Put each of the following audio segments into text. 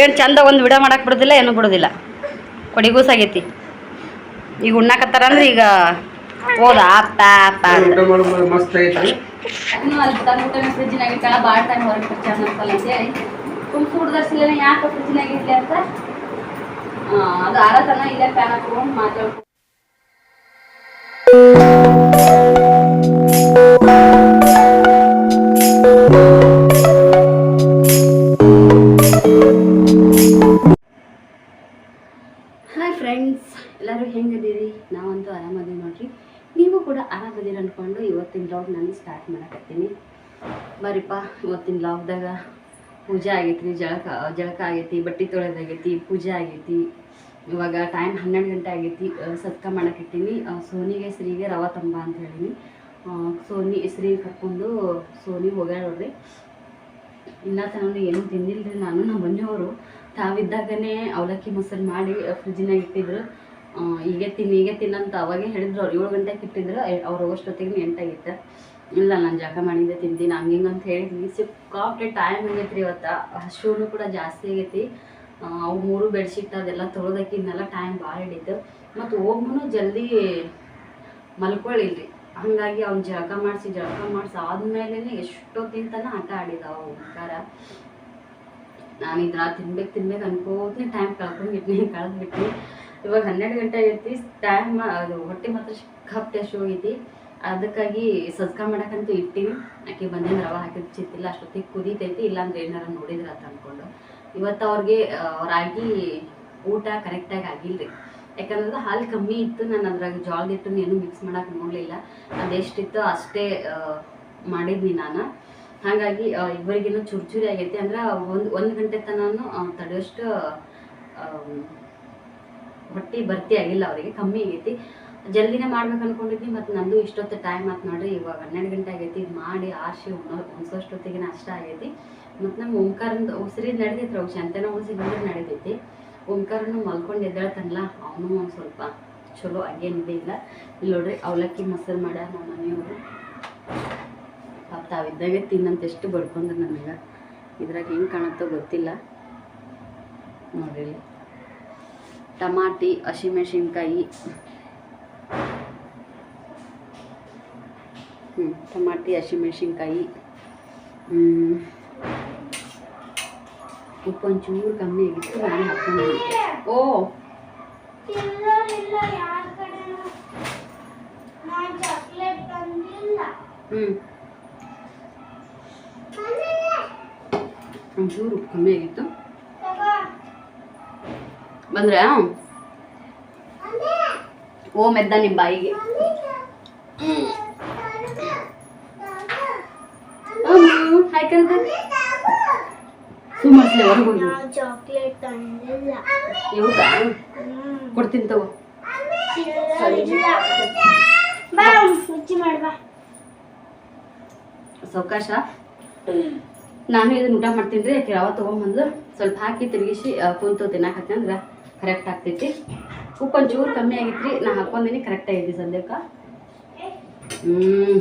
ಏನು ಚಂದ ಒಂದು ವಿಡಿಯೋ ಮಾಡಕ್ಕೆ ಬಿಡೋದಿಲ್ಲ ಏನೂ ಬಿಡೋದಿಲ್ಲ. ಕೊಡಿಗೂಸ್ ಆಗೈತಿ ಈಗ ಉಣ್ಣಾಕತ್ತಾರ ಅಂದ್ರೆ ಈಗ ಹೋದ ಮಾಡೋದು ಮಸ್ತ್ ಐತಿ ಇನ್ನು ಬರೀಪ್ಪ ಇವತ್ತಿನ ಲಾಕ್ದಾಗ ಪೂಜೆ ಆಗೈತಿ ಜಳಕ ಜಳಕ ಆಗೈತಿ ಬಟ್ಟೆ ತೊಳೆದಾಗೈತಿ ಪೂಜೆ ಆಗೈತಿ. ಇವಾಗ ಟೈಮ್ ಹನ್ನೆರಡು ಗಂಟೆ ಆಗೈತಿ ಸತ್ಕ ಅಹ್, ಸೋನಿಗೆ ಶ್ರೀಗೆ ರವ ತಂಬ ಅಂತ ಹೇಳೀನಿ. ಸೋನಿ ಶ್ರೀ ಕರ್ಕೊಂಡು ಸೋನಿ ಹೋಗ್ಯಾಡ್ರಿ ಇನ್ನ ತನಕ ಏನೂ ತಿಂದಿಲ್ಲರಿ ನಾನು ನಮ್ಮ ಮನೆಯವರು. ತಾವಿದ್ದಾಗನೇ ಅವಲಕ್ಕಿ ಮೊಸರು ಮಾಡಿ ಫ್ರಿಜ್ನಾಗ ಇಟ್ಟಿದ್ರು. ಈಗ ತಿನ್ನಿ ಈಗ ತಿನ್ನಂತ ಅವಾಗೇ ಹೇಳಿದ್ರು ಅವ್ರು. ಏಳು ಗಂಟೆಗೆ ಇಟ್ಟಿದ್ರು ಅವ್ರು ಹೋಗೋಷ್ಟೊತ್ತಿಗೆ ಎಂಟಾಗಿತ್ತು ಇಲ್ಲ, ನಾನು ಜಳಕ ಮಾಡಿಂದ ತಿಂತೀನಿ. ಹಂಗೆ ಹಿಂಗೆ ಅಂತ ಹೇಳಿದ್ವಿ. ಸಿಕ್ಕಾಪಟ್ಟೆ ಟೈಮ್ ಆಗೈತ್ರಿ ಇವತ್ತು? ಹಸುನು ಕೂಡ ಜಾಸ್ತಿ ಆಗೈತಿ. ಅವು ಮೂರು ಬೆಡ್ಶೀಟ್ ಅದೆಲ್ಲ ತೊಳೆದಕ್ಕಿನ್ನೆಲ್ಲ ಟೈಮ್ ಭಾಳ ಹಿಡಿತು. ಮತ್ತು ಹೋಗ್ಮೂ ಜಲ್ದಿ ಮಲ್ಕೊಳ್ಳಿಲ್ರಿ ಹಂಗಾಗಿ ಅವ್ನು ಜಳಕ ಮಾಡಿಸಿ ಜಳಕ ಮಾಡಿಸಿ ಆದ್ಮೇಲೆ ಎಷ್ಟೊತ್ತಿನ ತನಕ ಆಟ ಆಡಿದಾವ ಉಂಕಾರ ನಾನು ಇದ್ರ ತಿನ್ಬೇಕು ತಿನ್ಬೇಕು ಅನ್ಕೋತೀನಿ ಟೈಮ್ ಕಳ್ಕೊಂಡ್ಬಿಟ್ನಿ, ಕಳೆದ್ಬಿಟ್ನಿ. ಇವಾಗ ಹನ್ನೆರಡು ಗಂಟೆ ಆಗೈತಿ. ಟೈಮ್ ಅದು ಹೊಟ್ಟೆ ಮಾತ್ರ ಸಿಕ್ಕಾಪಟ್ಟೆ ಅಷ್ಟು ಹೋಗೈತಿ ಅದಕ್ಕಾಗಿ ಸಜ್ಕ ಮಾಡಕ್ಕಂತೂ ಇಟ್ಟಿನಿ. ಆಕೆ ಬಂದಿನ ರವೆ ಹಾಕಿದ್ ಚಿತ್ತಿಲ್ಲ, ಅಷ್ಟೊತ್ತಿಗೆ ಕುದೀತೈತಿ, ಇಲ್ಲಾಂದ್ರೆ ಏನಾರ ನೋಡಿದ್ರ ಅಂತ ಅನ್ಕೊಂಡು. ಇವತ್ತು ಅವ್ರಿಗೆ ರಾಗಿ ಊಟ ಕರೆಕ್ಟಾಗಿ ಆಗಿಲ್ರಿ. ಯಾಕಂದ್ರೆ ಹಾಲು ಕಮ್ಮಿ ಇತ್ತು, ನಾನು ಅದ್ರಾಗ ಜೋಳದ ಹಿಟ್ಟನ್ನು ಏನು ಮಿಕ್ಸ್ ಮಾಡೋಕೆ ನೋಡಲಿಲ್ಲ ಅದೆಷ್ಟಿತ್ತು ಅಷ್ಟೇ ಮಾಡಿದ್ನಿ ನಾನು. ಹಾಗಾಗಿ ಇವರಿಗೇನು ಚುರುಚುರಿ ಆಗೈತಿ. ಅಂದ್ರೆ ಒಂದು ಒಂದು ಗಂಟೆ ತನೂ ತಡೆಯೋಷ್ಟು ಹೊಟ್ಟೆ ಭರ್ತಿ ಆಗಿಲ್ಲ ಅವರಿಗೆ, ಕಮ್ಮಿ ಆಗೈತಿ. ಜಲ್ದಿನೇ ಮಾಡ್ಬೇಕು ಅನ್ಕೊಂಡಿದ್ವಿ ಮತ್ತು ನಂದು ಇಷ್ಟೊತ್ತು ಟೈಮ್ ಆಯ್ತು ನೋಡ್ರಿ, ಇವಾಗ ಹನ್ನೆರಡು ಗಂಟೆ ಆಗೈತಿ, ಇದು ಮಾಡಿ ಆರಿಸಿ ಉಣ್ಣೋ ಉಣ್ಸೋಷ್ಟೊತ್ತಿಗೆ ನಾಷ್ಟ ಆಗೈತಿ. ಮತ್ತು ನಮ್ಮ ಓಂಕಾರಂದು ಉಸಿರಿದ್ ನಡಿತೈತ್ರಿ ಅವು ಶಂತನ ಉಸಿರಿದ್ರೆ ನಡೀತೈತಿ ಓಂಕಾರನು ಮಲ್ಕೊಂಡು ಎದ್ದೇಳ್ತಾನಲ್ಲ, ಅವನು ಒಂದು ಸ್ವಲ್ಪ ಚಲೋ ಹಂಗೇನಿದೆ ಇಲ್ಲ. ಇಲ್ಲಿ ನೋಡ್ರಿ, ಅವಲಕ್ಕಿ ಮೊಸರು ಮಾಡ್ಯಾರ ನಮ್ಮ ಮನೆಯವರು. ಪಾಪ ತಾವಿದ್ದಾಗೆ ತಿನ್ನಂತ ಎಷ್ಟು ಬಡ್ಕೊಂಡ್ರು ನನಗೆ ಇದ್ರಾಗ ಹೆಂಗೆ ಕಾಣುತ್ತೋ ಗೊತ್ತಿಲ್ಲ. ನೋಡ್ರಿ ಟಮಾಟಿ, ಹಸಿಮೆಣಸಿನ್ಕಾಯಿ ಹ್ಞೂ ಟಮಾಟಿ ಹಸಿಮೆಣ್ಸಿನ್ಕಾಯಿ ಉಪ್ಪು ಒಂಚೂರು ಕಮ್ಮಿ ಆಗಿತ್ತು ನಾನು ಹಾಕೊಂಡು ಓ! ಹ್ಞೂ ಒಂಚೂರು ಉಪ್ಪು ಕಮ್ಮಿ ಆಗಿತ್ತು. ಬಂದ್ರೆ? ಓ ಮೆದ್ದ ನಿಮ್ಮ ಬಾಯಿಗೆ. ಕೊಡ್ತೀನಿ ತಗೋ. ಸಾವಕಾಶ ನಾನು ಇದನ್ನ ಊಟ ಮಾಡ್ತೀನಿ ರೀ ಯಾಕೆ ರವ ತೊಗೊಂಬಂದು ಸ್ವಲ್ಪ ಹಾಕಿ ತಿರುಗಿಸಿ ಕುಂತು ತಿನ್ನಾಕತ್ತಿ ಅಂದ್ರೆ ಕರೆಕ್ಟ್ ಆಗ್ತೈತಿ. ಉಪ್ಪು ಒಂಚೂರು ಕಮ್ಮಿ ಆಗೈತ್ರಿ. ನಾ ಹಾಕೊಂದಿನಿ ಕರೆಕ್ಟ್ ಆಗೈತಿ ಸದ್ಯಕ್ಕೆ ಹ್ಞೂ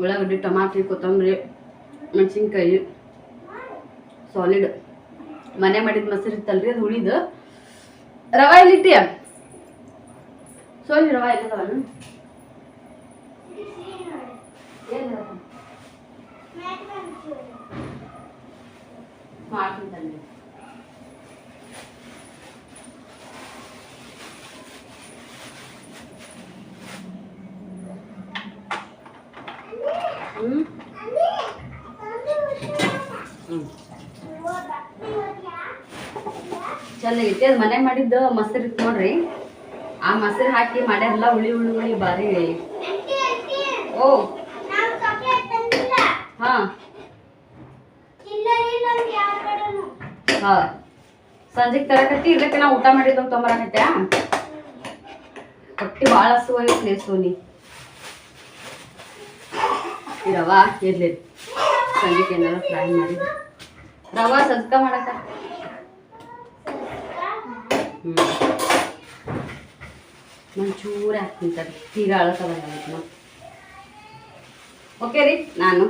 ಉಳ್ಳಾಗಡ್ಡಿ ಟಮಾಟ್ರಿ ಕೊತ್ತಂಬರಿ, ಮೆಣಸಿನ್ಕಾಯಿ ಸಾಲಿಡ್ ಮನೆ ಮಾಡಿದ ಮೊಸರು ಇತ್ತಲ್ರಿ, ಅದು ಉಳಿದು ರವೆ ಎಲ್ಲಿಟ್ಟಿಯ ಸೋಲಿ ರವೆ ಎಲ್ಲದವನು ಮಾಡ್ತೀನಿ ತಂದೆ ಐತಿ ಹ್ಮ್ ಚೆನ್ನಾಗೈತಿ ಅದು ಮನೆ ಮಾಡಿದ್ದು ಮೊಸರು ಇತ್ತು ನೋಡ್ರಿ. ಆ ಮೊಸರು ಹಾಕಿ ಮಾಡ್ಯಾರಲ್ಲ, ಹುಳಿ ಹುಳಿ ಹುಳಿ ಬಾರಿ. ಓ. ಹಾಂ. ಹಾ. ಸಂಜೆಗೆ ತರಕತ್ತಿ ಇದಕ್ಕೆ ನಾವು ಊಟ ಮಾಡಿದ್ದು ತೊಂಬರಕತ್ತೆ ಹೊಟ್ಟೆ ಭಾಳ ಪ್ಲೇಸ್ ಸೋನಿ ರವಾ ಇರ್ಲಿ. ಸಂಜೆಗೆ ಏನಾರ ಫ್ರೈ ಮಾಡಿದ್ದು ರವಾ ಸಜ್ಕ ಮಾಡಕ ಹ್ಞೂ ಒಂಚೂರು ಹಾಕ್ತೀನಿ ತಡಿ. ತೀರಾ ಅಳಸೋದಾಗೈತೆ ನಾವು ಓಕೆ ರೀ, ನಾನು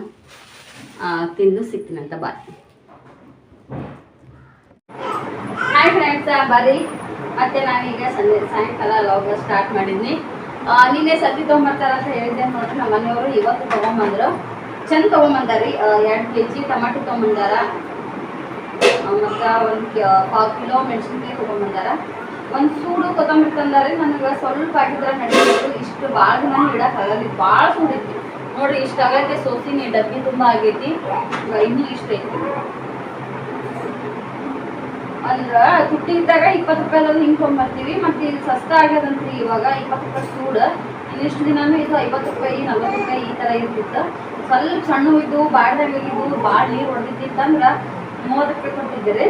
ತಿಂದು ಸಿಗ್ತೀನಂತ ಬಾಯ್. ಹಾಯ್ ಫ್ರೆಂಡ್ಸ್ ಬರ್ರಿ. ಮತ್ತೆ ನಾನೀಗ ಸಂಜೆ ಸಾಯಂಕಾಲ ಲಾಗ ಸ್ಟಾರ್ಟ್ ಮಾಡಿದ್ನಿ ನಿನ್ನೆ ಸತಿ ತೊಗೊಂಬರ್ತಾರ ಅಂತ ಹೇಳಿದ್ದೆ ನೋಡ್ರಿ, ನಮ್ಮ ಮನೆಯವರು ಇವತ್ತು ತೊಗೊಂಬಂದ್ರು. ಚಂದ ತೊಗೊಂಬಂದಾರಿ ಎರಡು ಕೆ ಜಿ ಟಮಾಟೊ ತೊಗೊಂಬಂದಾರ. ಮತ್ತು ಒಂದು ಪಾವು ಕಿಲೋ ಮೆಣಸಿನ್ಕಾಯಿ ತೊಗೊಂಬಂದಾರ. ಒಂದು ಸೂಡು ಕೊತ್ತಂಬರಿ ತಂದಾರೆ ನನಗೆ ಸ್ವಲ್ಪ ಆಗಿದ್ರೆ ನಡೀಬೇಕು ಇಷ್ಟು ಭಾಳ ದಿನ ಇಡಕ್ಕಾಗಲ್ಲ ಭಾಳ ಸೂಡಿತ್ತು ನೋಡ್ರಿ, ಇಷ್ಟು ಆಗೈತೆ ಸೋಸಿನಿ, ಡಬ್ಬಿ ತುಂಬ ಆಗೈತಿ. ಇನ್ನೂ ಇಷ್ಟು ಐತಿ. ಅಂದ್ರ ತುಟ್ಟಿ ಇದ್ದಾಗ ಇಪ್ಪತ್ತು ರೂಪಾಯಿ ಹಿಂಗೆ ತೊಗೊಂಬರ್ತೀವಿ ಮತ್ತೆ ಇದು ಸಸ್ತ ಆಗ್ಯದಂತ್ರಿ ಇವಾಗ ಇಪ್ಪತ್ತು ರೂಪಾಯಿ ಸೂಡ್. ಇನ್ನಿಷ್ಟು ದಿನಾನು ಇದು ಐವತ್ತು ರೂಪಾಯಿ, ನಲ್ವತ್ತು ರೂಪಾಯಿ ಈ ಥರ ಇರ್ತಿತ್ತು. ಸ್ವಲ್ಪ ಸಣ್ಣ ಇದ್ದು ಬಾಡ್ದಾಗ ಇದ್ದು ಭಾಳ ನೀರು ಹೊಡೆದಿತ್ತಂದ್ರೆ ಮೂವತ್ತು ರೂಪಾಯಿ ಕೊಟ್ಟಿದ್ದೀರಿ.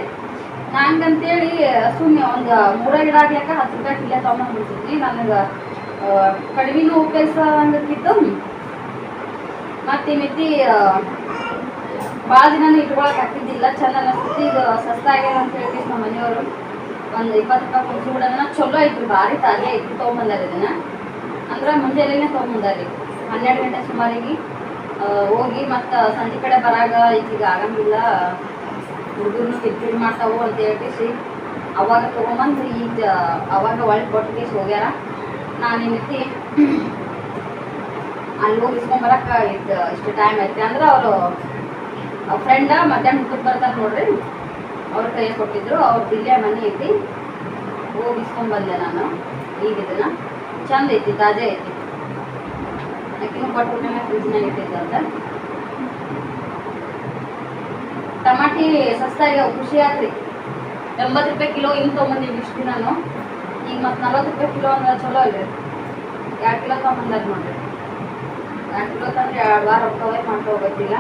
ನಂಗಂತೇಳಿ ಸುಮ್ಮನೆ ಒಂದು ಮೂರ ಗಿಡ ಆಗ್ಲಿಕ್ಕೆ ಹತ್ತು ರೂಪಾಯಿ ಕಿಲೋ ತೊಗೊಂಡ್ಬಿಡ್ತಿದ್ವಿ ನನಗೆ ಕಡಿಮೆನೂ ಉಪಯೋಗಿಸಂಗಿತ್ತು ಮತ್ತು ಮಿತಿ ಭಾಳ ದಿನ ಇಟ್ಕೊಳಕ್ ಆಗ್ತಿದ್ದಿಲ್ಲ. ಚಂದ ಅನಿಸ್ತಿತ್ತು. ಇದು ಸಸ್ತ ಆಗ್ಯದ ಅಂತ ಹೇಳಿ ನಮ್ಮ ಮನೆಯವರು. ಒಂದು ಇಪ್ಪತ್ತು ರೂಪಾಯಿ ಕೊಡ್ಸಿ ಬಿಡೋದನ್ನ ಚಲೋ ಐತ್ರಿ ಭಾರಿ ತಾಜಾ ಐತ್ರಿ ತೊಗೊಂಬಂದಾರ ಇದನ್ನ. ಅಂದ್ರೆ ಮುಂಜಾನೆನೇ ತೊಗೊಂಬಂದಾರಿ. ಹನ್ನೆರಡು ಗಂಟೆ ಸುಮಾರಿಗೆ ಹೋಗಿ ಮತ್ತು ಸಂಜೆ ಕಡೆ ಬರಾಗ ಈಗ ಆಗಂಗಿಲ್ಲ ಹುಡುಗರು ಕಿರಿಕಿರಿ ಮಾಡ್ತಾವು ಅಂತ ಹೇಳಿ ಅವಾಗ ತೊಗೊಂಬಂದು ಈಗ ಅವಾಗ ಒಳ್ಳೆ ಕೊಟ್ಟಿಗೆ ಹೋಗ್ಯಾರ. ನಾನು ಏನೈತಿ ಅಲ್ಲಿ ಹೋಗಿ ಇಸ್ಕೊಂಬರಕ್ಕೆ ಇದು ಇಷ್ಟು ಟೈಮ್ ಐತಿ. ಅಂದ್ರೆ ಅವರು ಫ್ರೆಂಡ ಮಧ್ಯಾಹ್ನ ಊಟಕ್ಕೆ ಬರ್ತಾರೆ ನೋಡ್ರಿ. ಅವ್ರ ಕೈ ಕೊಟ್ಟಿದ್ರು, ಅವ್ರ ಇಲ್ಲೇ ಮನೆ ಐತಿ ಹೋಗಿ ಇಸ್ಕೊಂಬಂದೆ ನಾನು. ಈಗ ಇದನ್ನ ಚಂದ ಐತಿ, ತಾಜೆ ಐತಿ. ಅಕ್ಕಿನೂ ಕೊಟ್ಬಿಟ್ಟೆ ಫ್ರಿಜ್ನಾಗ ಇಟ್ಟಿದ್ದಂತ. ಟಮಾಟಿ ಸಸ್ತಾಗಿ ಖುಷಿ ಆತ್ರಿ. ಎಂಬತ್ತು ರೂಪಾಯಿ ಕಿಲೋ ಹಿಂಗೆ ತೊಗೊಂಬಂದಿವಿ ಇಷ್ಟು ನಾನು ಈಗ ಮತ್ತು ನಲ್ವತ್ತು ರೂಪಾಯಿ ಕಿಲೋ ಅಂದ್ರೆ ಚಲೋ ಅಲ್ರಿ. ಎರಡು ಕಿಲೋ ತೊಗೊಂಬಂದಾರ ನೋಡ್ರಿ. ಎರಡು ಕಿಲೋ ತಂದ್ರೆ ಎರಡು ವಾರ ಮಾಡ್ಕೊ ಮಾಡ್ಕೋಬೇಕಿಲ್ಲ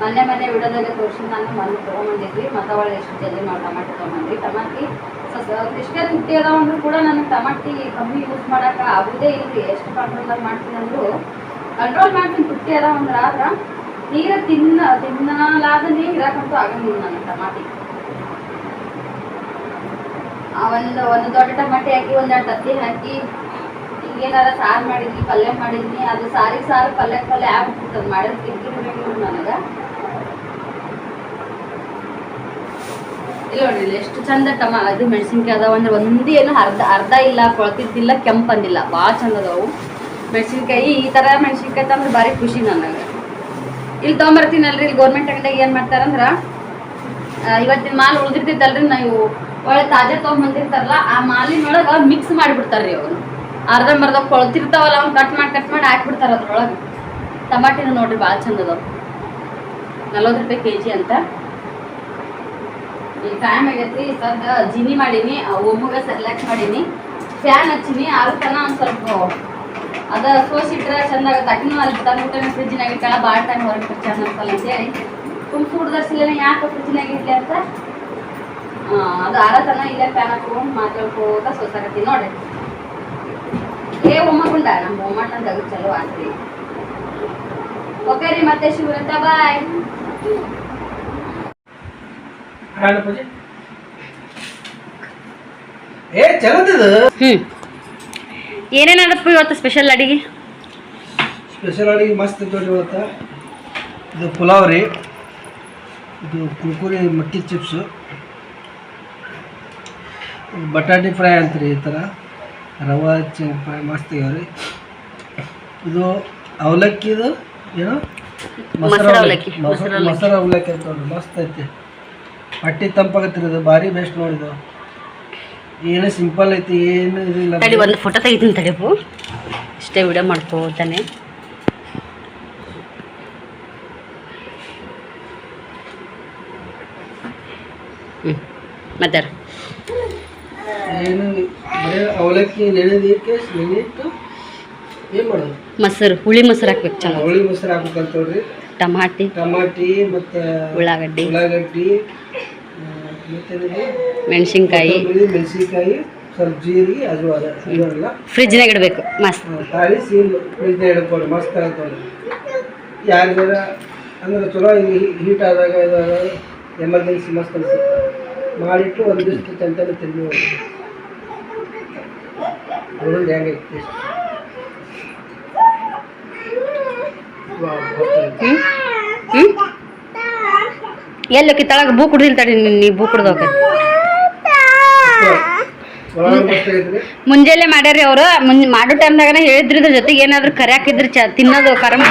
ಮೊನ್ನೆ ಮನೆ ವಿಡೋದಲ್ಲಿ ತೋರಿಸಿ ನಾನು ಮೊನ್ನೆ ತೊಗೊಂಬಂದಿದ್ವಿ ಮತ್ತವಳು ಎಷ್ಟು ಜಲ್ದಿ ನಾವು ಟಮಾಟಿ ತೊಗೊಂಬಂದ್ವಿ. ಟಮಾಟಿ ಸ ಎಷ್ಟೇ ತುಟ್ಟಿ ಅದಾವ ಅಂದ್ರೂ ಕೂಡ ನನಗೆ ಟಮಾಟಿ ಕಮ್ಮಿ ಯೂಸ್ ಮಾಡೋಕೆ ಆಗೋದೇ ಇಲ್ರಿ. ಎಷ್ಟು ಕಂಟ್ರೋಲ್ ಮಾಡ್ತೀನಿ ಅಂದರೂ ಕಂಟ್ರೋಲ್ ಮಾಡ್ತೀನಿ, ತುಟ್ಟಿ ಅದಾವ ಅಂದ್ರೆ ಆದ್ರೆ ನೀರು ತಿನ್ನ ತಿನ್ನಲಾದನೇ ಇರಕ್ಕಂತೂ ಆಗಂಗಿಲ್ಲ ನನಗೆ ಟಮಾಟಿ. ಒಂದು ಒಂದು ದೊಡ್ಡ ಟಮಾಟಿ ಹಾಕಿ ಒಂದೆರಡು ತತ್ತಿ ಹಾಕಿ ಈಗೇನಾರ ಸಾರು ಮಾಡಿದ್ವಿ, ಪಲ್ಯ ಮಾಡಿದ್ನಿ ಅದು ಸಾರಿಗೆ ಸಾರು ಪಲ್ಯ ಪಲ್ಯ ಆಗ್ಬಿಡ್ತದೆ. ಮಾಡಿದ್ರೆ ಕಿರಿಕಿರಿ ಹೊಡಿಯೋದು ನನಗೆ. ಇಲ್ಲ ನೋಡ್ರಿ ಇಲ್ಲಿ ಎಷ್ಟು ಚಂದ ಟಮ ಇದು ಮೆಣಸಿನ್ಕಾಯಿ ಅದಾವ ಅಂದ್ರೆ ಒಂದೇ ಏನು ಅರ್ಧ ಅರ್ಧ ಇಲ್ಲ, ಕೊಳ್ತಿದ್ದಿಲ್ಲ, ಕೆಂಪಂದಿಲ್ಲ. ಭಾಳ ಚಂದ ಅದಾವು. ಮೆಣಸಿನ್ಕಾಯಿ, ಈ ಥರ ಮೆಣಸಿನ್ಕಾಯಿ ತಂದ್ರೆ ಭಾರಿ ಖುಷಿ ನನಗೆ. ಇಲ್ಲಿ ತೊಗೊಂಬರ್ತೀನಲ್ರಿ, ಇಲ್ಲಿ ಗೌರ್ಮೆಂಟ್ ಅಂಗಡಿಯಾಗ ಏನು ಮಾಡ್ತಾರಂದ್ರ ಇವತ್ತಿನ ಮಾಲ್ ನಾ ನಾವು ಒಳ್ಳೆ ತಾಜಾ ತೊಗೊಂಬಂದಿರ್ತಾರಲ್ಲ, ಆ ಮಾಲಿನೊಳಗೆ ಮಿಕ್ಸ್ ಮಾಡಿಬಿಡ್ತಾರ್ರಿ ಅವರು. ಅರ್ಧಂಬರ್ಧ ಕೊಳ್ತಿರ್ತಾವಲ್ಲ, ಅವ್ನು ಕಟ್ ಮಾಡಿ ಕಟ್ ಮಾಡಿ ಹಾಕ್ಬಿಡ್ತಾರೆ ಅದ್ರೊಳಗೆ. ಟಮಾಟಿನ ನೋಡ್ರಿ ಭಾಳ ಚಂದ ಅದಾವ. ನಲ್ವತ್ತು ರೂಪಾಯಿ ಕೆ ಜಿ ಅಂತ. ಈ ಟೈಮ್ ಆಗೈತಿ ಸದ್ದ ಜಿನಿ ಮಾಡೀನಿ ಒಮ್ಮಗ ಸೆಲೆಕ್ಟ್ ಮಾಡೀನಿ. ಫ್ಯಾನ್ ಹಚ್ಚೀನಿ ತನ ಒಂದು ಸ್ವಲ್ಪ ಅದ ಸೋಸಿಟ್ರೆ ಚಂದ ಆಗತ್ತೆ. ಅಕ್ಕಿನೂ ಅಲ್ಲಿ ತಂದ್ಬಿಟ್ಟು ಇಟ್ಟಾಳ ಭಾಳ ಟೈಮ್ ಹೊರಗೆ ಚಂದ ಅನ್ಸಲ್ಲ ಅಂತೇಳಿ. ತುಂಬ ಹುಡ್ದರ್ಸಿಲ್ಲ ಯಾಕೆ ಫ್ರಿಜ್ನಾಗ ಇಡ್ಲಿ ಅಂತ? ಅದು ಆರತನ ಇಲ್ಲ ಫ್ಯಾನ್ ಹಾಕೊಂಡು ಮಾತಾಡ್ಕೋತ ಸೋಸಾಕತ್ತಿ ನೋಡಿ ಏ ಒಮ್ಮಗುಂಡ ನಮ್ಮ ಒಮ್ಮಣ್ಣಂದಾಗ ಚಲೋ ಆಗ್ತೀವಿ ಓಕೆ ರೀ, ಮತ್ತೆ ಶಿವರಂತ ಬಾಯ್ ಕಾರಣ ಪೂಜೆ. ಏ ಚಲೋದಿದು ಹ್ಞೂ ಏನೇನದಪ್ಪ ಇವತ್ತು ಸ್ಪೆಷಲ್ ಅಡಿಗೆ? ಸ್ಪೆಷಲ್ ಅಡಿಗೆ ಮಸ್ತ್ ಇತ್ತು ಇವತ್ತು. ಇದು ಪುಲಾವ್ ರೀ. ಇದು ಕುರ್ಕುರಿ ಮಟ್ಟಿ ಚಿಪ್ಸು ಬಟಾಟಿ ಫ್ರೈ ಅಂತೀರಿ ಈ ಥರ ರವಾ ಚಿ ಫ್ರೈ ಮಸ್ತ್ ರೀ. ಇದು ಅವಲಕ್ಕಿದು ಏನು? ಮೊಸರು ಅವಲಕ್ಕಿ, ಮೊಸರು. ಅವಲಕ್ಕಿ ಅಂತ ಮಸ್ತ್ ಐತಿ. ಹೊಟ್ಟಿ ತಂಪಾಗತ್ರಿ ಇದು ಭಾರಿ ಬೆಸ್ಟ್ ನೋಡಿದು ಏನು ಸಿಂಪಲ್ ಐತಿ ಏನು ಇದಿಲ್ಲ ತಡಿ ಒಂದು ಫೋಟೋ ತೆಗಿತೀನಿ ತಡಿಪು ಇಷ್ಟೇ ವಿಡಿಯೋ ಮಾಡ್ಕೋತಾನೆ ಹ್ಞೂ ಮತ್ತೆ? ಏನು ಅವಲಕ್ಕಿ ನೆನೆದಿಕ್ಕೆ ನೆನೆಯಿಟ್ಟು ಏನು ಮಾಡೋದು? ಮೊಸರು ಹುಳಿ ಮೊಸರು ಹಾಕ್ಬೇಕು ಚೆನ್ನಾಗಿ. ಹುಳಿ ಮೊಸರು ಹಾಕ್ಬೇಕಂತ ನೋಡ್ರಿ. ಟಮಾಟಿ. ಟಮಾಟಿ ಮತ್ತು ಉಳ್ಳಾಗಡ್ಡಿ. ಉಳ್ಳಾಗಡ್ಡಿ ಮೆಣಸಿನ್ಕಾಯಿ. ಮೆಣಸಿನ್ಕಾಯಿ ಸ್ವಲ್ಪ ಜೀರಿಗೆ ಅದು ಅದ ಅದೆಲ್ಲ ಫ್ರಿಜ್ನಾಗ ಇಡಬೇಕು ಮಸ್ತ್. ತಾಳಿ ಸೀಲ್ ಫ್ರಿಜ್ನ ಹಿಡ್ಕೊಂಡು ಮಸ್ತ್ ಆಗ್ತದೆ. ಯಾರಿಗಾರ ಅಂದ್ರೆ ಚಲೋ ಹೀಟ್ ಆದಾಗ ಇದಾಗ ಎಮರ್ಜೆನ್ಸಿ ಮಸ್ತ್ ಅನ್ಸುತ್ತೆ. ಮಾಡಿಟ್ಟು ಒಂದಿಷ್ಟು ದಿವಸ ಚಂತನ ತಿಂದು ನೋಡೋದು ಹೆಂಗೈತಿ taste. ಹ್ಞೂ ತಳಗ ಬೂ ಕುಡ್ದಿಲ್ ತಡಿ ನೀ- ಬೂ ಕುಡ್ದೋಕೆ ಮುಂಜಾನೆ ಮಾಡ್ಯಾರಿ ಅವರು. ಮುಂ ಮಾಡೋ ಟೈಮ್ದಾಗ ಹೇಳಿದ್ರಿ, ಇದ್ರ ಜೊತೆಗೆ ಏನಾದ್ರು ಕರ್ಯಾಕಿದ್ರಿ ಚ ತಿನ್ನೋದು ಕರಮ್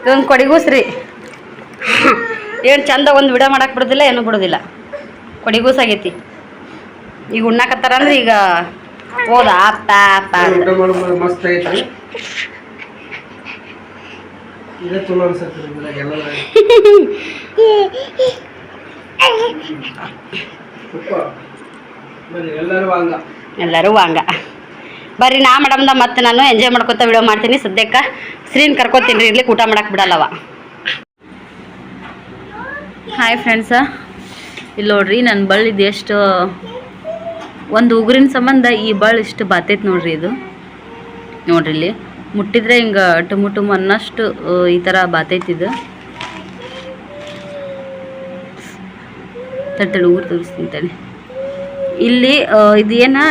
ಇದೊಂದು ಕೊಡಿಗೂಸ್ರಿ. ಏನು ಚಂದ ಒಂದು ವಿಡಿಯೋ ಮಾಡಕ್ ಬಿಡೋದಿಲ್ಲ, ಏನೂ ಬಿಡೋದಿಲ್ಲ. ಕೊಡಿಗೂಸ್ ಆಗೈತಿ ಈಗ ಉಣ್ಣಾಕತ್ತಾರ ಅಂದ್ರೆ ಈಗ ಹೋದ. ಅಪ್ಪ ಅಂತ. ಊಟ ಮಾಡೋ ಮಸ್ತ್ ಆಗೈತ್ರಿ ಇದೇ ಚಲೋ ಅನ್ಸತ್ರಿ ಇದ್ರಾಗ ಎಲ್ಲ ಉಪ್ಪ. ಎಲ್ಲರೂ ಹಂಗ ಎಲ್ಲರೂ ವಾಂಗ. ಬರ್ರಿ ನಾ ಮೇಡಮ್ದ ಮತ್ತೆ ನಾನು ಎಂಜಾಯ್ ಮಾಡ್ಕೊತ ವಿಡಿಯೋ ಮಾಡ್ತೀನಿ. ಸದ್ಯಕ್ಕೆ ಸ್ಕ್ರೀನ್ ಕರ್ಕೋತೀನಿ ರೀ ಇರ್ಲಿಕ್ಕೆ ಊಟ ಮಾಡಕ್ಕೆ ಬಿಡಲ್ಲವ. ಹಾಯ್ ಫ್ರೆಂಡ್ಸ ಇಲ್ಲಿ ನೋಡ್ರಿ ನನ್ನ ಬಳ್ಳಿದು ಎಷ್ಟು ಒಂದು ಉಗುರಿನ ಸಂಬಂಧ ಈ ಬಳ್ಳು ಇಷ್ಟು ಬಾತೈತೆ ನೋಡ್ರಿ ಇದು. ನೋಡ್ರಿ ಇಲ್ಲಿ. ಮುಟ್ಟಿದ್ರೆ ಹಿಂಗೆ ಟುಮ್ ಟುಮ್ ಅನ್ನಷ್ಟು ಈ ಥರ ಬಾತೈತಿ ಇದು. ತಟ್ಟೆ ಉಗುರು ತೋರಿಸ್ತೀನಿ ಇಲ್ಲಿ ಆ,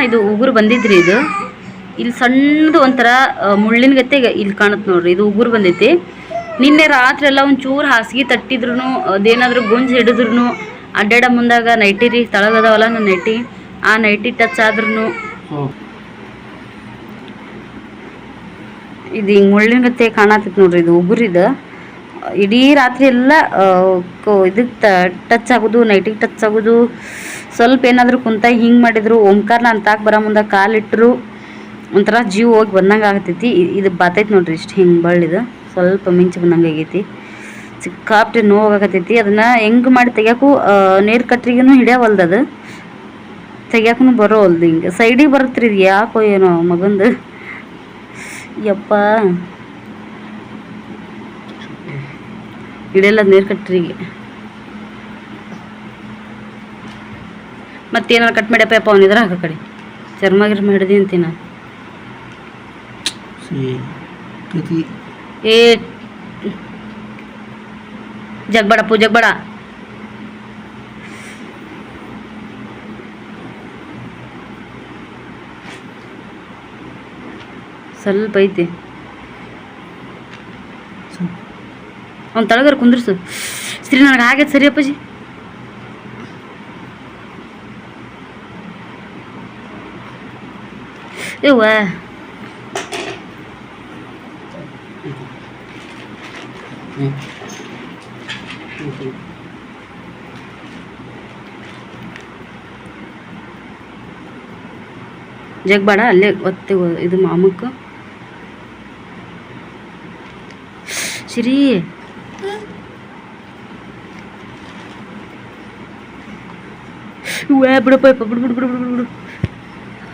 ಇದು ಉಗುರು ಬಂದಿದ್ರಿ ಇದು. ಇಲ್ಲಿ ಸಣ್ಣದು ಒಂಥರ ಮುಳ್ಳಿನ ಗತ್ತೆ ಇಲ್ಲಿ ಕಾಣುತ್ತೆ ನೋಡ್ರಿ ಇದು ಉಗುರು ಬಂದೈತಿ. ನಿನ್ನೆ ರಾತ್ರಿ ಎಲ್ಲ ಒಂಚೂರು ಹಾಸಿಗೆ ತಟ್ಟಿದ್ರು ಅದೇನಾದ್ರೂ ಗುಂಜ್ ಹಿಡಿದ್ರು ಅಡ್ಡಾಡ ಮುಂದಾಗ ನೈಟಿ ರೀ ತಳಗದವಲ್ಲ ನನ್ನ ನೈಟಿ ಆ ನೈಟಿ ಟಚ್ ಆದ್ರೂ ಇದು ಹಿಂಗೆ ಮುಳ್ಳಿನ ಗತೆ ಕಾಣತೈತಿ ನೋಡ್ರಿ, ಇದು ಉಗುರಿದ. ಇಡೀ ರಾತ್ರಿ ಎಲ್ಲ ಇದಕ್ಕೆ ಟಚ್ ಆಗೋದು ನೈಟಿಗೆ ಟಚ್ ಆಗೋದು. ಸ್ವಲ್ಪ ಏನಾದರೂ ಕುಂತ ಹಿಂಗೆ ಮಾಡಿದ್ರು, ಓಂಕಾರ ನಾನು ತಾಕ ಬರೋ ಮುಂದೆ ಕಾಲಿಟ್ಟರು ಒಂಥರ ಜೀವ ಹೋಗಿ ಬಂದಂಗೆ ಆಗತೈತಿ. ಇದು ಬಾತೈತಿ ನೋಡ್ರಿ ಇಷ್ಟು ಹಿಂಗೆ ಬಳ್ಳಿದು ಸ್ವಲ್ಪ ಮಿಂಚು ಬಂದಂಗೆ ಆಗೈತಿ. ಸಿಕ್ಕಾಪಟ್ಟೆ ನೋವಾಗತೈತಿ ಅದನ್ನ ಹೆಂಗೆ ಮಾಡಿ ತೆಗಿಯಾಕು ನೀರು ಕಟ್ರಿಗೂ ಅದು. ತೆಗಿಯಾಕೂ ಬರೋವಲ್ದು ಹಿಂಗೆ. ಸೈಡಿಗೆ ಬರುತ್ತೆ ಇದು ಯಾಕೋ ಏನೋ ಮಗಂದು. ಯಪ್ಪ. ಇಡೆಲ್ಲ ನೀರು ಮತ್ತೆ ಮತ್ತೇನಾರು ಕಟ್ ಮಾಡ್ಯಪ್ಪ ಯಪ್ಪ ಅವನಿದ್ರ ಹಾಕ ಕಡೆ. ಚರ್ಮ ಗಿರ್ಮ ಹಿಡ್ದಿ ಅಂತೀನಿ ನಾನು. ಏ ಜಗ್ಬೇಡಪ್ಪು ಜಗ್ಬೇಡ. ಸ್ವಲ್ಪ ಐತಿ. ಅವ್ನ ತಳಗರ ಕುಂದ್ರಸು. ಸ್ತ್ರೀ ನನಗೆ ಆಗೈತೆ ಸರಿ ಅಪ್ಪಾಜಿ. ಇವ ಜಗ್ಬೇಡ ಅಲ್ಲೇ ಒತ್ತೆ ಇದು ಮಾಮಕ್ಕ. ಸಿರಿ. ಉವ್ವ, ಬಿಡಪ್ಪ ಬಿಡು ಬಿಡು ಬಿಡು ಬಿಡು ಬಿಡು ಬಿಡು.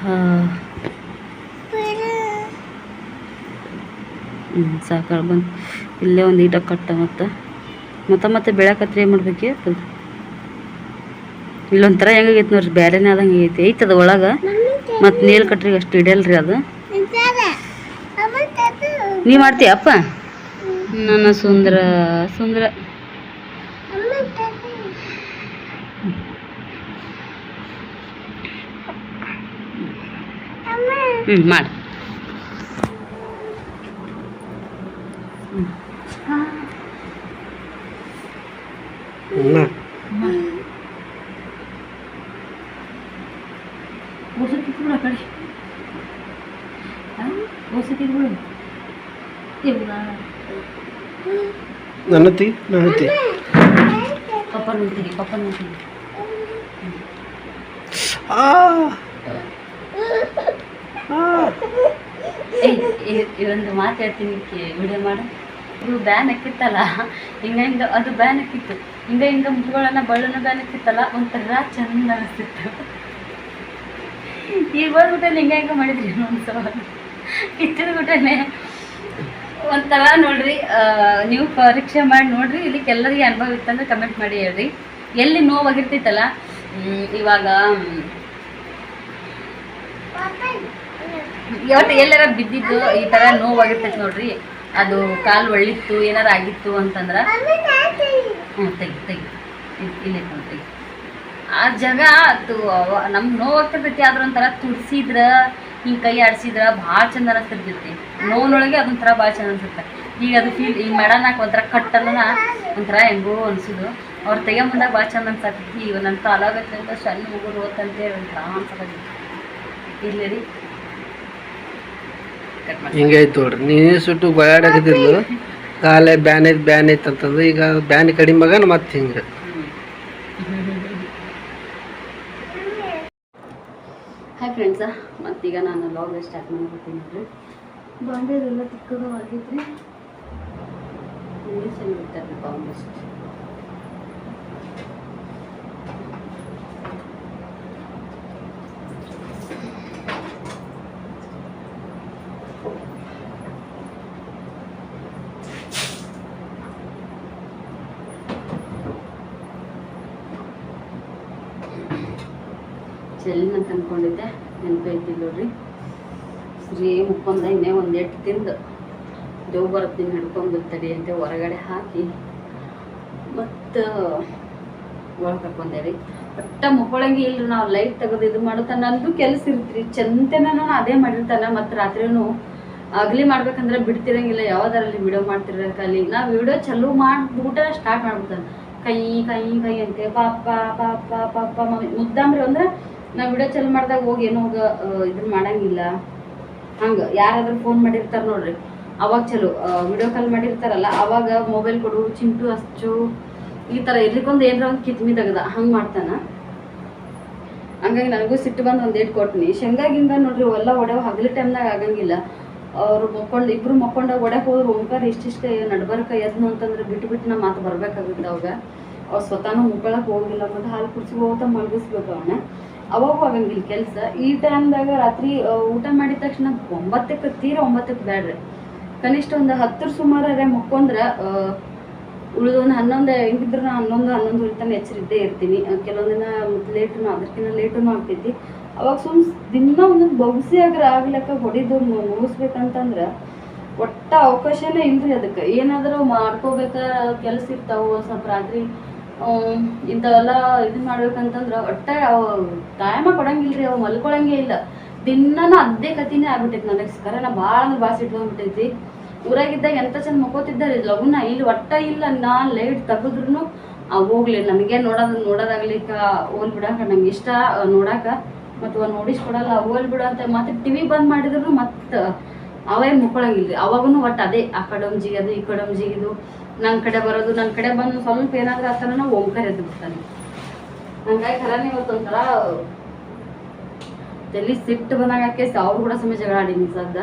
ಹಾಂ. ಹ್ಞೂ ಸಾಕಾಳ ಬಂದು. ಇಲ್ಲೇ ಒಂದು ಈಟ ಕಟ್ಟ ಮತ್ತು. ಮತ್ತೆ ಮತ್ತೆ ಬೆಳಕತ್ರಿ ಏನು ಮಾಡ್ಬೇಕು? ಅದು ಇಲ್ಲೊಂಥರ ಹೆಂಗಾಗೈತೆ ನೋಡ್ರಿ ಬೇರೆನೇ ಆದಂಗೆ ಐತೆ ಐತದ ಒಳಗೆ? ಮತ್ತು ನೇಲ್ ಕಟ್ರಿಗೆ ಅಷ್ಟು ಹಿಡಿಯಲ್ರಿ ಅದು? ನೀ ಮಾಡ್ತೀಯ ಅಪ್ಪ? ನನ್ನ ಸುಂದರ ಸುಂದರ. ಹ್ಞೂ ಮಾಡಿ. ಅಣ್ಣ. ಬಿಡು ಆ ಕಡೆ ಬಿಡು ನನ್ನತಿ ನನ್ನತಿ ಪಪ್ಪ ಮಾತಾಡ್ತೀನಿ ಪಪ್ಪ ನೋಡ್ತೀನಿ ಆ. ಒಂದು ಮಾತು ಹೇಳ್ತೀನಿ ವಿಡಿಯೋ ಮಾಡು. ಇದು ಬ್ಯಾನ್ ಹಾಕಿತ್ತಲ್ಲ ಹಿಂಗ ಹಿಂಗ ಅದು ಬ್ಯಾನ್ ಹಾಕಿತ್ತು. ಹಿಂಗ ಹಿಂಗ ಮುಟ್ಗಳನ್ನ ಬಳ್ಳನ ಬ್ಯಾನ್ ಹಾಕಿತ್ತಲ್ಲ ಒಂಥರ ಚಂದ ಅನಿಸ್ತಿತ್ತು ಈಗ ಬಂದ್ಬಿಟ್ಟೆ ಹಿಂಗ ಹಿಂಗ ಮಾಡಿದ್ರಿ ಒಂದ್ಸಲ ಕಿತ್ತದ ಬಿಟ್ಟನೆ ಒಂಥರ ನೋಡ್ರಿ ನೀವು ಪರೀಕ್ಷೆ ಮಾಡಿ ನೋಡ್ರಿ ಇಲ್ಲಿ ಎಲ್ಲರಿಗೆ ಅನುಭವ ಇತ್ತಂದ್ರೆ ಕಮೆಂಟ್ ಮಾಡಿ ಹೇಳ್ರಿ. ಎಲ್ಲಿ ನೋವಾಗಿರ್ತಿತ್ತಲ್ಲ ಇವಾಗ ಇವತ್ತು ಎಲ್ಲಾರ ಬಿದ್ದಿದ್ದು ಈ ಥರ ನೋವಾಗಿರ್ತೈತೆ ನೋಡ್ರಿ. ಅದು ಕಾಲು ಒಳ್ಳಿತ್ತು, ಏನಾರ ಆಗಿತ್ತು ಅಂತಂದ್ರೆ. ತೆಗಿ ತೆಗಿ. ಇಲ್ಲಿ ತೆಗಿ. ಆ ಜಾಗ ಅದು ನಮ್ಗೆ ನೋವಾಗ್ತಿರ್ತೈತಿ ಆದ್ರೆ ಒಂಥರ ಹಿಂಗೆ ಕೈ ಆಡಿಸಿದ್ರೆ ಭಾಳ ಚಂದ ಅನಿಸ್ತಿರ್ತೈತಿ. ನೋವಿನೊಳಗೆ ಅದೊಂಥರ ಭಾಳ ಚಂದ ಅನ್ಸುತ್ತೆ. ಈಗ ಅದು ಫೀಲ್ ಈಗ ಮಾಡನಾಕ ಒಂಥರ ಕಟ್ಟಲ್ಲ ಒಂಥರ ಹೆಂಗೋ ಅನಿಸೋದು. ಅವ್ರು ತೆಗಿಯೋ ಬಂದಾಗ ಭಾಳ ಚಂದ ಅನ್ಸತ್ತಿ ನನ್ನ ಅಲಾಗತ್ತಂತ ಸಣ್ಣ ಹುಡುಗರು ಓದ್ತಂತೇಳಿ ಒಂಥರ ಅನ್ಸಿ ಇರ್ಲಿ ರೀ. ಹಿಂಗೈತೆ ನೋಡ್ರಿ. ನೀನೇ ಸುಟ್ಟು ಗೋಳಾಡಕತ್ತಿದ್ಲು ಕಾಲೇ ಬ್ಯಾನ್ ಐತ್ ಬ್ಯಾನ್ ಐತ್ ಅಂತಂದ್ರೆ ಈಗ ಬ್ಯಾನ್ ಕಡಿಮೆ ಮತ್ತೆ ಹಿಂಗೆ. ಹಾಯ್ ಫ್ರೆಂಡ್ಸ ಮತ್ತೀಗ ನಾನು ಲಾಗ್ ಸ್ಟಾರ್ಟ್ ಮಾಡ್ಕೊತೀನಿ ನೋಡ್ರಿ ಬಾಂಡೆದೆಲ್ಲ ತಿಕ್ಕದು ಆಗಿದ್ರಿ ನೀರು ಚೆನ್ನಾಗಿರ್ತಾರೆ ಬಾಂಬೆಸ್ಟ್ ಚೆಲ್ಲಿನ ತಂದ್ಕೊಂಡಿದ್ದೆ. ನೆನಪೈತಿ ನೋಡ್ರಿ? ಶ್ರೀ ಮುಕ್ಕೊಂದ ಇನ್ನೇ ಒಂದು ಎಟ್ಟು ತಿಂದು ದೇವ್ ಬರತ್ತೀನಿ ಹಿಡ್ಕೊಂಡು ತಡಿ ಅಂತ ಹೊರಗಡೆ ಹಾಕಿ ಮತ್ತು ಒಳಗೆ ಕರ್ಕೊಂಡೇರಿ. ಒಟ್ಟ ಮುಕ್ಕೊಳಂಗೆ ಇಲ್ರಿ ನಾವು ಲೈಟ್ ತೆಗೆದು ಇದು ಮಾಡುತ್ತ ನಂದು ಕೆಲಸ ಇರ್ತ್ರಿ. ಚಂತೆನ ನಾನು ಅದೇ ಮಾಡಿರ್ತಾನೆ, ಮತ್ತು ರಾತ್ರಿನೂ ಅಗ್ಲಿ ಮಾಡ್ಬೇಕಂದ್ರೆ ಬಿಡ್ತಿರಂಗಿಲ್ಲ. ಯಾವ್ದಾರಲ್ಲಿ ವಿಡಿಯೋ ಮಾಡ್ತಿರಕಲ್ಲಿ ನಾವು ವಿಡಿಯೋ ಚಲೋ ಮಾಡಿಬಿಟ್ಟ ಸ್ಟಾರ್ಟ್ ಮಾಡ್ಬಿಡ್ತಾನೆ ಕೈ ಕೈ ಕೈ ಅಂತೆ, ಪಾಪ ಪಾಪ ಪಾಪ ಮುದ್ದಾಮ್ರಿ ಅಂದ್ರೆ ನಾ ವಿಡಿಯೋ ಚಲ್ ಮಾಡಿದಾಗ ಹೋಗಿ ಏನೋ ಇದನ್ನ ಮಾಡಂಗಿಲ್ಲ. ಹಂಗೆ, ಯಾರಾದ್ರೂ ಫೋನ್ ಮಾಡಿರ್ತಾರೆ ನೋಡ್ರಿ. ಅವಾಗ ಚಲೋ ವಿಡಿಯೋ ಕಾಲ್ ಮಾಡಿರ್ತಾರಲ್ಲ, ಅವಾಗ ಮೊಬೈಲ್ ಕೊಡು, ಚಿಂಟು ಅಷ್ಟು ಈ ಥರ ಎಲ್ಲಿಗೊಂದು ಏನಾರ ಒಂದು ಕಿತ್ಮಿ ತೆಗ್ದ, ಹಂಗೆ ಮಾಡ್ತಾನ. ಹಂಗಾಗಿ ನನಗೂ ಸಿಟ್ಟು ಬಂದು ಒಂದು ಏಟ್ ಕೊಟ್ಟಿನಿ ಶೇಂಗಾಗಿಂದ ನೋಡ್ರಿ ಎಲ್ಲ ಒಡೆವು ಹಗಲಿ ಟೈಮ್ನಾಗ ಆಗಂಗಿಲ್ಲ. ಅವರು ಮಕ್ಕೊಂಡು, ಇಬ್ರು ಮಕ್ಕೊಂಡಾಗ ಒಡಕ್ಕೆ ಹೋದ್ರೆ, ಓಂಕಾರ ಇಷ್ಟಿಷ್ಟೇ ನಡ್ಬರ್ಕ ಎದ್ನು ಅಂತಂದ್ರೆ ಬಿಟ್ಟು ಬಿಟ್ಟು ನಾ ಮಾತು ಬರ್ಬೇಕಾಗುತ್ತೆ ಅವಾಗ. ಅವ್ರು ಸ್ವತಃ ಮುಕ್ಕೊಳಕ್ಕೆ ಹೋಗಿಲ್ಲ, ಮತ್ತು ಹಾಲು ಕುಡ್ಸಿ ಹೋಗ್ತಾ ಮಲಗಿಸ್ಬೇಕು ಅವನ್ನ ಅವಾಗೂ ಆಗಂಗಿಲ್ಲ ಕೆಲಸ. ಈ ಟೈಮ್ದಾಗ ರಾತ್ರಿ ಊಟ ಮಾಡಿದ ತಕ್ಷಣ ಒಂಬತ್ತಕ್ಕೆ ತೀರ ಒಂಬತ್ತಕ್ಕೆ ಬೇಡ್ರಿ ಕನಿಷ್ಠ ಒಂದು ಹತ್ತರ ಸುಮಾರೇ ಮುಕ್ಕೊಂಡ್ರೆ ಉಳಿದು ಒಂದು ಹನ್ನೊಂದು ಹೆಂಗಿದ್ರು ನಾನು ಹನ್ನೊಂದು ಹನ್ನೊಂದು ಉಳಿತಾನ ಎಚ್ಚರಿದ್ದೇ ಇರ್ತೀನಿ. ಕೆಲವೊಂದಿನ ಕೆಲವೊಂದ್ ದಿನ ಲೇಟು ಅದಕ್ಕಿಂತ ಲೇಟು ಆಗ್ತೈತಿ. ಅವಾಗ ಸುಮ್ ದಿನ ಒಂದೊಂದು ಬಗ್ಸಿ ಆಗ್ರ ಆಗ್ಲಕ್ಕ ಹೊಡಿದು ಮುಗಿಸ್ಬೇಕಂತಂದ್ರೆ ಒಟ್ಟ ಅವಕಾಶನೇ ಇಲ್ರಿ ಅದಕ್ಕೆ. ಏನಾದರೂ ಮಾಡ್ಕೋಬೇಕಾ ಕೆಲಸ ಇರ್ತಾವೆ, ಸ್ವಲ್ಪ ರಾತ್ರಿ ಇಂಥವೆಲ್ಲ ಇದು ಮಾಡ್ಬೇಕಂತಂದ್ರೆ ಒಟ್ಟ ಅವು ಟೈಮ ಕೊಡಂಗಿಲ್ರಿ, ಅವು ಮಲ್ಕೊಳಂಗೇ ಇಲ್ಲ. ದಿನಾನ ಅದೇ ಕತಿನೇ ಆಗ್ಬಿಟ್ಟೈತಿ ನನಗೆ. ಕರೆನ ಭಾಳ ಅಂದ್ರೆ ಭಾಳ ಇಟ್ಕೊಂಡ್ಬಿಟ್ಟೈತಿ ಊರಾಗಿದ್ದಾಗ ಎಂತ ಚಂದ ಮಕ್ಕೋತಿದ್ದಾರೆ, ಲಗುನ ಇಲ್ಲಿ ಒಟ್ಟ ಇಲ್ಲ, ನಾ ಲೈಟ್ ತೆಗೆದ್ರು ಹೋಗ್ಲಿ ನನಗೆ ನೋಡೋದು, ನೋಡೋದಾಗ್ಲಿಕ್ಕ ಓಲ್ ಬಿಡಾಕ ನಂಗೆ ಇಷ್ಟ ನೋಡಾಕ. ಮತ್ತು ನೋಡಿಸ್ಕೊಡಲ್ಲ ಓಲ್ ಬಿಡ ಅಂತ ಮತ್ತೆ ಟಿವಿ ಬಂದ್ ಮಾಡಿದ್ರು ಮತ್ತೆ ಅವೇ ಮುಕ್ಕೊಳಂಗಿಲ್ಲ ಅವಾಗೂ ಒಟ್ಟು ಅದೇ, ಆ ಕಡೆ ಒಂದು ಜಿಗಿಯೋದು ಈ ಕಡೆ ಒಂದು ಜಿಗಿದು ನನ್ನ ಕಡೆ ಬರೋದು ನನ್ನ ಕಡೆ ಬಂದು ಸ್ವಲ್ಪ ಏನಾದ್ರೂ ಆತನ ಓಂಕಾರ ಎದ್ದು ಬಿಡ್ತಾನೆ. ಹಂಗಾಗಿ ಖರಾನೇ ಇವತ್ತೊಂಥರ ತಲೆ ಸಿಟ್ಟು ಬಂದಾಗ ಹಾಕಿ ಅವ್ರು ಕೂಡ ಸಮಯ ಜಗಳ ಆಡೀನಿ ಸದ್ದ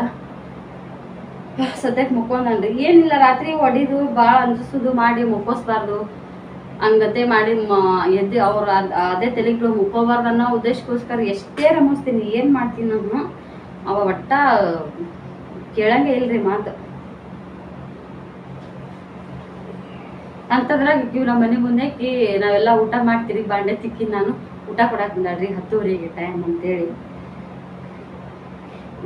ಸದ್ಯಕ್ಕೆ ಮುಕ್ಕೊಂಡ್ರಿ ಏನಿಲ್ಲ, ರಾತ್ರಿ ಒಡಿದು ಭಾಳ ಅಂಜಿಸೋದು, ಮಾಡಿ ಮುಕ್ಕೋಸ್ಬಾರ್ದು. ಹಂಗತೆ ಮಾಡಿ ಎದ್ದು ಅವ್ರ ಅದ್- ಅದೇ ತಲೆಗಳು ಮುಕ್ಕೋಬಾರ್ದು ಅನ್ನೋ ಉದ್ದೇಶಕ್ಕೋಸ್ಕರ ಎಷ್ಟೇ ರಮಿಸ್ತೀನಿ, ಏನು ಮಾಡ್ತೀನಿ ನಾನು? ಅವ ಒಟ್ಟ ಕೇಳಂಗೆ ಇಲ್ರಿ ಮಾತು. ಅಂತದ್ರಾಗ ಇವ್ ನಮ್ಮ ಮನೆ ಮುಂದೆ ಕಿ ನಾವೆಲ್ಲ ಊಟ ಮಾಡ್ತೀರಿ, ಬಾಂಡೆ ತಿಕ್ಕಿ ನಾನು ಊಟ ಕೊಡಕ್ ಬಂದಾಳ್ರಿ ಹತ್ತುವರೆಗೆ ಟೈಮ್ ಅಂತೇಳಿ.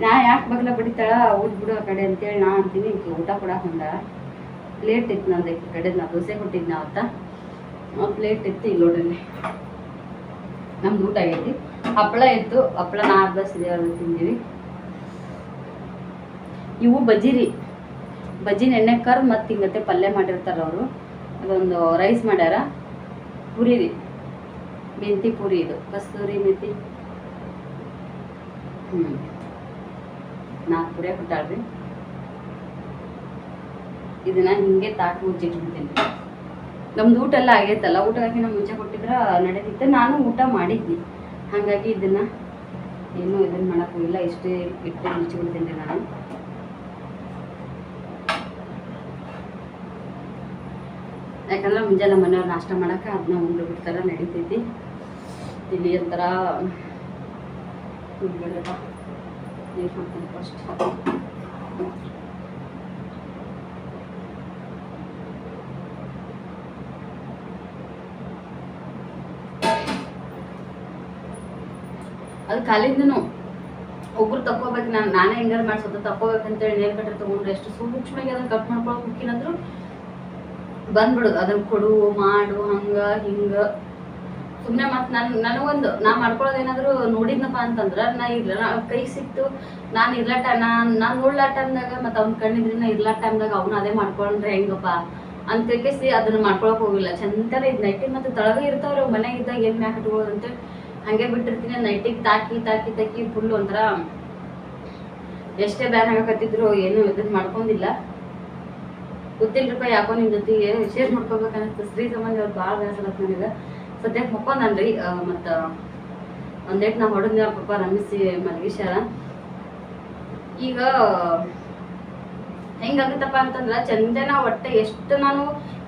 ನಾ ಯಾಕೆ ಬಗ್ಲ ಬಡಿತಾಳ ಊಟ ಬಿಡು ಕಡೆ ಅಂತೇಳಿ ನಾ ಅಂತೀನಿ ಊಟ ಕೊಡಕ್ ಬಂದಾಳ. ಪ್ಲೇಟ್ ಇತ್ತು ನಂದು ಈ ಕಡೆ ನಾ ದೋಸೆ ಕೊಟ್ಟಿದ್ನ ಅವತ್ತ ಪ್ಲೇಟ್ ಇತ್ತು ಇಲ್ಲಿ ನೋಡ್ರಿ. ನಮ್ದು ಊಟ ಆಗೈತಿ. ಹಪ್ಪಳ ಇತ್ತು ಹಪ್ಪಳ ನಾ ಅರ್ಧ ಅರ್ಧ ತಿಂದೀವಿ. ಇವು ಬಜ್ಜಿ ರೀ ಬಜ್ಜಿನ ಎಣ್ಣೆ ಕರ್ ಮತ್ತು ಹಿಂಗತ್ತೆ ಪಲ್ಯ ಮಾಡಿರ್ತಾರೆ ಅವರು. ಅದೊಂದು ರೈಸ್ ಮಾಡ್ಯಾರ. ಪುರಿ ಮೆಂತಿ ಪುರಿ ಇದು. ಕಸ್ತೂರಿ ಮೆಂತಿ. ಹ್ಞೂ ನಾಲ್ಕು ಪುರಿ ಕೊಟ್ಟಾಳ್ರಿ. ಇದನ್ನ ಹಿಂಗೆ ತಾಟ್ ಮುಚ್ಚಿಟ್ಬಿಡ್ತೀನಿ ನಮ್ದು ಊಟ ಎಲ್ಲ ಆಗೈತಲ್ಲ ಊಟ ಹಾಕಿನ ಮುಂಚೆ ಕೊಟ್ಟಿದ್ರೆ ನಡೀತಿತ್ತು. ನಾನು ಊಟ ಮಾಡಿದ್ನಿ. ಹಾಗಾಗಿ ಇದನ್ನ ಏನೂ ಇದನ್ನ ಮಾಡಕ್ ಇಲ್ಲ ಇಷ್ಟೇ ಇಟ್ಟು ಮುಚ್ಚಿಬಿಡ್ತೀನಿ ನಾನು. ಯಾಕಂದ್ರೆ ಮುಂಜಾನೆ ಮನೆಯವ್ರು ನಾಷ್ಟ ಮಾಡೋಕೆ ಅದನ್ನ ಉಂಡು ಬಿಡ್ತಾರೆ ನಡೀತೈತಿ. ಇಲ್ಲಿ ಒಂಥರ ನೀರು ಮಾಡ್ತೀನಿ ಫಸ್ಟ್ ಅದು ಖಾಲಿಂದನು ಒಬ್ರು ತಕ್ಕೋಬೇಕು, ನಾನು ನಾನೇ ಹೆಂಗಾರು ಮಾಡ್ಸೋದು, ತಕ್ಕೋಬೇಕಂತೇಳಿ ನೇಲ್ ಕಟ್ರೆ ತೊಗೊಂಡ್ರೆ ಎಷ್ಟು ಸೂಕ್ಷ್ಮವಾಗಿ ಅದನ್ನ ಕಟ್ ಮಾಡ್ಕೊಳಕ್ ಹೋಗಿನಾದ್ರು ಬಂದ್ಬಿಡುದು. ಅದನ್ನ ಕೊಡು, ಮಾಡು, ಹಂಗ, ಹಿಂಗ. ಸುಮ್ಮನೆ ಮತ್ತೆ ನನ್, ನನಗೊಂದು, ನಾ ಮಾಡ್ಕೊಳ್ಳೋದು ಏನಾದ್ರು ನೋಡಿದ್ನಪ್ಪ ಅಂತಂದ್ರ ನಾ ಇರ್ಲ ಕೈ ಸಿಕ್ತು. ನಾನು ಇರ್ಲ ಟೈಮ್ ನಾನು ನಾನು ನೋಡ್ಲಾ ಟೈಮ್ದಾಗ ಮತ್ತೆ ಅವ್ನ ಕಣ್ಣಿದ್ರಿ ನಾ ಇರ್ಲ ಟೈಮ್ದಾಗ ಅವ್ನ ಅದೇ ಮಾಡ್ಕೊಂಡ್ರೆ ಹೆಂಗಪ್ಪ? ಅಂತ ಕೇಸಿ ಅದನ್ನ ಮಾಡ್ಕೊಳಕ್ ಹೋಗಿಲ್ಲ. ಚಂದನ ಇದ್ ನೈಟಿ ಮತ್ತೆ ತಳಗ ಇರ್ತಾವ್ರ ಮನ್ಯಾಗ ಇದ್ದಾಗ ಏನ್ ಮ್ಯಾಕ್ ಇಟ್ಕೊಳ್ಳೋದು ಅಂತೇಳಿ ಹಂಗೆ ಬಿಟ್ಟಿರ್ತೀನಿ. ನೈಟಿಗೆ ತಾಕಿ ತಾಕಿ ತಾಕಿ ಫುಲ್ ಒಂಥರ ಎಷ್ಟೇ ಬ್ಯಾನ್ ಆಗಕತ್ತಿದ್ರು ಏನು ಇದನ್ನ ಮಾಡ್ಕೊಂಡಿಲ್ಲ. ಗೊತ್ತಿಲ್ರಿಪ್ಪ ಯಾಕೋ ನಿಮ್ ಜೊತೆಗೆ ಶೇರ್ ಮಾಡ್ಕೋಬೇಕನ್ನಿಸ್ತು. ಸ್ತ್ರೀ ಸಂಬಂಧ ಅವ್ರು ಭಾಳ ಬೇಸರ ನನಗೆ ಸದ್ಯಕ್ಕೆ ಮಕ್ಕೊಂದನ್ರಿ ಮತ್ತ ಒಂದೇಟ್ ನಾ ಅವ್ರ ಪಪ್ಪ ರಮಿಸಿ ಮಲಗಿಸ್ಯಾರ ಈಗ ಹೆಂಗಾಗುತ್ತಪ್ಪ ಅಂತಂದ್ರ ಚಂದೇನ ಒಟ್ಟೆ ಎಷ್ಟು ನಾನು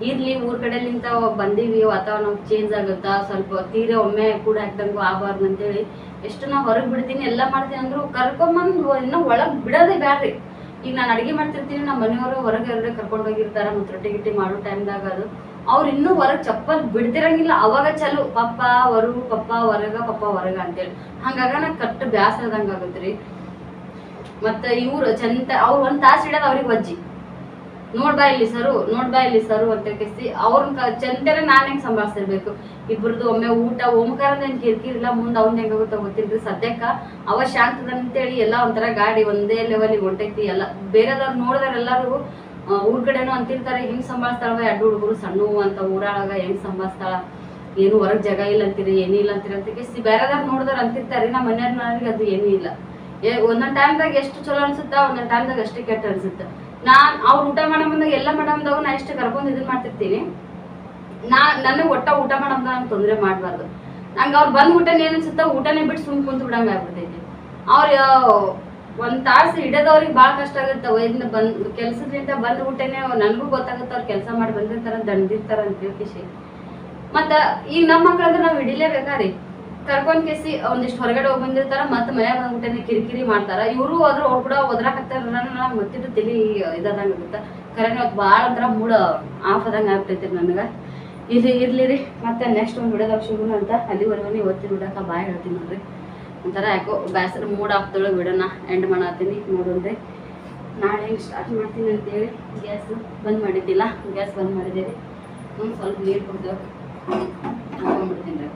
ಇರ್ಲಿ, ಊರ್ ಕಡೆಲಿಂತ ಬಂದೀವಿ, ವಾತಾವರಣ ಚೇಂಜ್ ಆಗುತ್ತಾ, ಸ್ವಲ್ಪ ತೀರೆ ಒಮ್ಮೆ ಕೂಡ ಹಾಕ್ದಂಗು ಆಗಬಾರ್ದು ಅಂತೇಳಿ. ಎಷ್ಟು ನಾ ಹೊರಗೆ ಬಿಡ್ತೀನಿ, ಎಲ್ಲ ಮಾಡ್ತೀನಿ ಅಂದ್ರು ಕರ್ಕೊಂಬಂದು ಇನ್ನೂ ಒಳಗ್ ಬಿಡೋದೇ ಬ್ಯಾಡ್ರಿ. ಈಗ ನಾನು ಅಡುಗೆ ಮಾಡ್ತಿರ್ತೀನಿ ನಮ್ಮ ಮನೆಯವರು ಹೊರಗೆ ಎರಡೇ ಕರ್ಕೊಂಡು ಹೋಗಿರ್ತಾರೆ ಮತ್ತು ರೊಟ್ಟಿ ಗಿಟ್ಟಿ ಮಾಡೋ ಟೈಮ್ದಾಗ ಅದು. ಅವ್ರು ಇನ್ನೂ ಹೊರಗೆ ಚಪ್ಪಲ್ ಬಿಡ್ತಿರಂಗಿಲ್ಲ, ಅವಾಗ ಚಲು, ಪಪ್ಪ ಹೊರಗು ಪಪ್ಪ ಹೊರಗ ಪಪ್ಪ ಹೊರಗ ಅಂತೇಳಿ. ಹಂಗಾಗ ನಾ ಕಟ್ಟು ಬ್ಯಾಸದಂಗೆ ಆಗುತ್ತೆ ರೀ ಮತ್ತ ಇವ್ರು ಚಂದ, ಅವ್ರು ಒಂದು ತಾಸು ಇಡೋದು ಅವ್ರಿಗೆ ವಜ್ಜಿ. ನೋಡ್ ಬಾ ಇಲ್ಲಿ ಸರು ನೋಡ್ ಬಾ ಇಲ್ಲಿ ಸರು ಅಂತ ಕೇಸಿ ಅವ್ರನ್ನ ಚಂದನ ನಾನ್ ಹೆಂಗ್ ಸಂಭಾಳಿಸಿರ್ಬೇಕು. ಇಬ್ರದ್ದು ಒಮ್ಮೆ ಊಟ ಓಂಕಾರದ ಏನ್ ಕಿರಿಕಿರಿಲ್ಲ ಮುಂದೆ ಅವ್ನ ಹೆಂಗಾಗುತ್ತೋ ಗೊತ್ತಿಲ್ರಿ. ಸದ್ಯಕ್ಕ ಅವ ಶಾಂತದ ಅಂತೇಳಿ ಎಲ್ಲ ಒಂಥರ ಗಾಡಿ ಒಂದೇ ಲೆವೆಲಿಗೆ ಹೊಂಟೈತಿ. ಎಲ್ಲ ಬೇರೆದವ್ರು ನೋಡಿದ್ರೆ ಎಲ್ಲರೂ ಆ, ಊರ್ ಅಂತಿರ್ತಾರೆ ಹೆಂಗ್ ಸಂಭಾಳಿಸ್ತಾಳವ? ಎರಡು ಹುಡುಗರು ಸಣ್ಣ ಅಂತ ಊರೊಳಗ ಹೆಂಗ್ ಸಂಭಾಳಿಸ್ತಾಳ? ಏನು ಹೊರಗ್ ಜಾಗ ಇಲ್ಲ ಅಂತೀರಿ ಏನೂ ಇಲ್ಲ ಅಂತೀರಿ ಅಂತ ಕೇಸಿ ಬೇರೆದವ್ರು ನೋಡಿದ್ರೆ ಅಂತಿರ್ತಾರೆ. ನಮ್ಮ ಮನೆಯವ್ರಿಗೆ ಅದು ಏನೂ ಇಲ್ಲ. ಒಂದೊಂದ್ ಟೈಮ್ದಾಗ ಎಷ್ಟು ಚಲೋ ಅನ್ಸುತ್ತಾ ಒಂದೊಂದ್ ಟೈಮ್ದಾಗ ಅಷ್ಟೇ ಕೆಟ್ಟ ಅನ್ಸುತ್ತೆ. ನಾನ್, ಅವ್ರ ಊಟ ಮಾಡೋ ಬಂದಾಗ ಎಲ್ಲ ಮಾಡಮ್ದಾಗ ನಾ ಇಷ್ಟ ಕರ್ಕೊಂಡು ಇದನ್ ಮಾಡ್ತಿರ್ತೀನಿ. ನಾ ನನಗೆ ಒಟ್ಟ ಊಟ ಮಾಡಮ್ದಾಗ ನಂಗೆ ತೊಂದರೆ ಮಾಡಬಾರ್ದು. ನಂಗೆ ಅವ್ರು ಬಂದ್ ಊಟ ಏನ್ ಅನ್ಸುತ್ತ ಊಟನೇ ಬಿಟ್ಟು ಸುಮ್ ಕುಂತು ಬಿಡಂಗ ಆಗ್ಬಿಡ್ತೈತಿ ಅವ್ರ ಒಂದ್ ತಾಸು ಹಿಡಿದವ್ರಿಗೆ ಭಾಳ ಕಷ್ಟ ಆಗುತ್ತೆ ಇದನ್ನ ಬಂದ್ ಕೆಲ್ಸದಿಂದ ಬಂದ್ ಊಟನೇ ನನಗೂ ಗೊತ್ತಾಗುತ್ತೆ ಅವ್ರು ಕೆಲಸ ಮಾಡಿ ಬಂದಿರ್ತಾರ ದಂಡಿರ್ತಾರ ಅಂತ ಖುಷಿ ಮತ್ತ ಈಗ ನಮ್ಮ ಮಕ್ಳಂದ್ರೆ ನಾವು ಹಿಡಿಲೇಬೇಕಾರಿ ಕರ್ಕೊಂಡ್ ಕೇಸಿ, ಒಂದಿಷ್ಟು ಹೊರಗಡೆ ಹೋಗಿ ಬಂದಿರ್ತಾರ, ಮತ್ತೆ ಮನ್ಯಾಗ ಬಂದ್ಬಿಟ್ಟೆ ಕಿರಿಕಿರಿ ಮಾಡ್ತಾರ. ಇವರು ಅದ್ರ ಅವ್ರು ಕೂಡ ಒದ್ರಾಕತ್ತಾರ ಮತ್ತಿಟ್ಟು ತಿಳಿ ತಲಿ ಇದಾದಂಗ ಆಗುತ್ತ. ಕರೆಕ್ಟ್ ಇವತ್ತು ಭಾಳ ಒಂಥರ ಮೂಡ ಆಫ್ ಆದಂಗ ಆಗ್ಬಿಟ್ಟೈತಿ ನನಗೆ. ಇಲ್ಲಿ ಇರ್ಲಿ ರೀ. ಮತ್ತೆ ನೆಕ್ಸ್ಟ್ ಒಂದು ವಿಡಿಯೋದಾಗ ಶುರು ಅಂತ. ಅಲ್ಲಿವರೆಗೂ ಇವತ್ತಿನ ಬಿಡಕ್ಕೆ ಬಾಯ್ ಹೇಳ್ತೀನಿ ನೋಡ್ರಿ. ಒಂಥರ ಯಾಕೋ ಬ್ಯಾಸರ್ ಮೂಡ್ ಆಗ್ತೊಳಗೆ ಬಿಡೋಣ ಎಂಡ್ ಮಾಡತ್ತೀನಿ ನೋಡೋಣ್ರಿ ನಾಳೆ ಹೆಂಗೆ ಸ್ಟಾರ್ಟ್ ಮಾಡ್ತೀನಿ ಅಂತೇಳಿ ಗ್ಯಾಸ್ ಬಂದ್ ಮಾಡಿದ್ದಿಲ್ಲ. ಗ್ಯಾಸ್ ಬಂದ್ ಮಾಡಿದ್ದೀರಿ ಒಂದು ಸ್ವಲ್ಪ ನೀರು ಕುಡ್ದು ಹಾಕೊಂಡ್ಬಿಡ್ತೀನಿ ರೀ